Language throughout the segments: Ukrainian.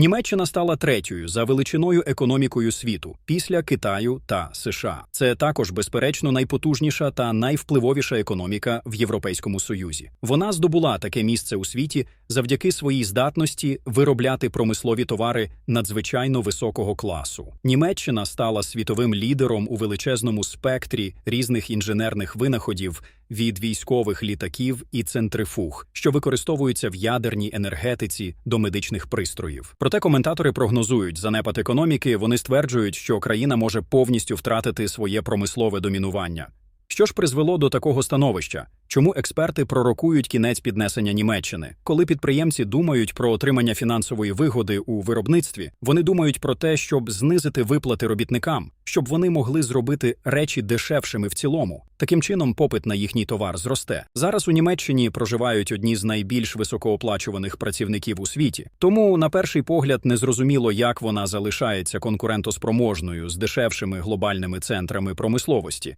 Німеччина стала третьою за величиною економікою світу після Китаю та США. Це також, безперечно, найпотужніша та найвпливовіша економіка в Європейському Союзі. Вона здобула таке місце у світі завдяки своїй здатності виробляти промислові товари надзвичайно високого класу. Німеччина стала світовим лідером у величезному спектрі різних інженерних винаходів від військових літаків і центрифуг, що використовуються в ядерній енергетиці до медичних пристроїв. Проте коментатори прогнозують занепад економіки. Вони стверджують, що країна може повністю втратити своє промислове домінування. Що ж призвело до такого становища? Чому експерти пророкують кінець піднесення Німеччини? Коли підприємці думають про отримання фінансової вигоди у виробництві, вони думають про те, щоб знизити виплати робітникам, щоб вони могли зробити речі дешевшими в цілому. Таким чином, попит на їхній товар зросте. Зараз у Німеччині проживають одні з найбільш високооплачуваних працівників у світі. Тому, на перший погляд, незрозуміло, як вона залишається конкурентоспроможною з дешевшими глобальними центрами промисловості.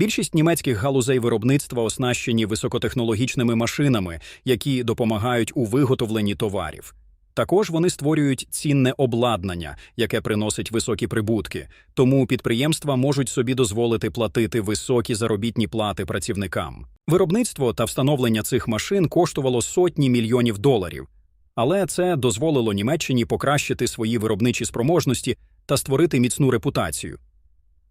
Більшість німецьких галузей виробництва оснащені високотехнологічними машинами, які допомагають у виготовленні товарів. Також вони створюють цінне обладнання, яке приносить високі прибутки, тому підприємства можуть собі дозволити платити високі заробітні плати працівникам. Виробництво та встановлення цих машин коштувало сотні мільйонів доларів, але це дозволило Німеччині покращити свої виробничі спроможності та створити міцну репутацію.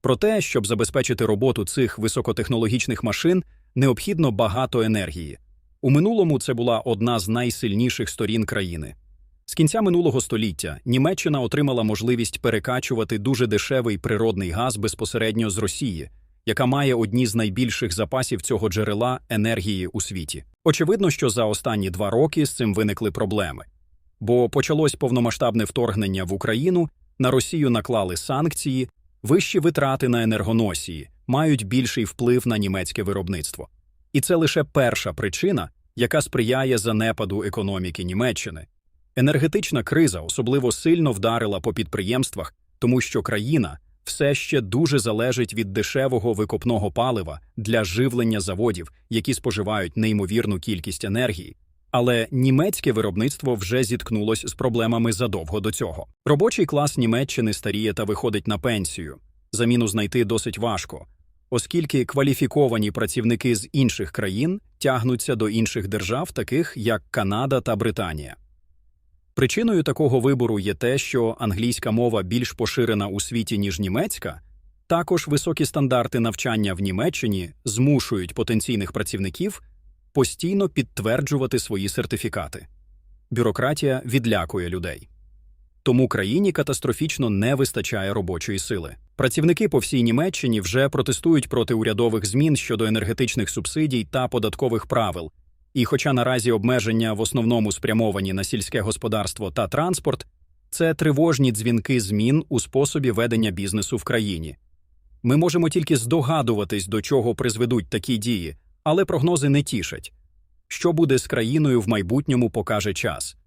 Проте, щоб забезпечити роботу цих високотехнологічних машин, необхідно багато енергії. У минулому це була одна з найсильніших сторін країни. З кінця минулого століття Німеччина отримала можливість перекачувати дуже дешевий природний газ безпосередньо з Росії, яка має одні з найбільших запасів цього джерела енергії у світі. Очевидно, що за останні два роки з цим виникли проблеми, бо почалось повномасштабне вторгнення в Україну, на Росію наклали санкції. Вищі витрати на енергоносії мають більший вплив на німецьке виробництво. І це лише перша причина, яка сприяє занепаду економіки Німеччини. Енергетична криза особливо сильно вдарила по підприємствах, тому що країна все ще дуже залежить від дешевого викопного палива для живлення заводів, які споживають неймовірну кількість енергії. Але німецьке виробництво вже зіткнулось з проблемами задовго до цього. Робочий клас Німеччини старіє та виходить на пенсію. Заміну знайти досить важко, оскільки кваліфіковані працівники з інших країн тягнуться до інших держав, таких як Канада та Британія. Причиною такого вибору є те, що англійська мова більш поширена у світі, ніж німецька. Також високі стандарти навчання в Німеччині змушують потенційних працівників постійно підтверджувати свої сертифікати. Бюрократія відлякує людей. Тому країні катастрофічно не вистачає робочої сили. Працівники по всій Німеччині вже протестують проти урядових змін щодо енергетичних субсидій та податкових правил. І, хоча наразі обмеження в основному спрямовані на сільське господарство та транспорт, це тривожні дзвінки змін у способі ведення бізнесу в країні. Ми можемо тільки здогадуватись, до чого призведуть такі дії, але прогнози не тішать. Що буде з країною в майбутньому, покаже час.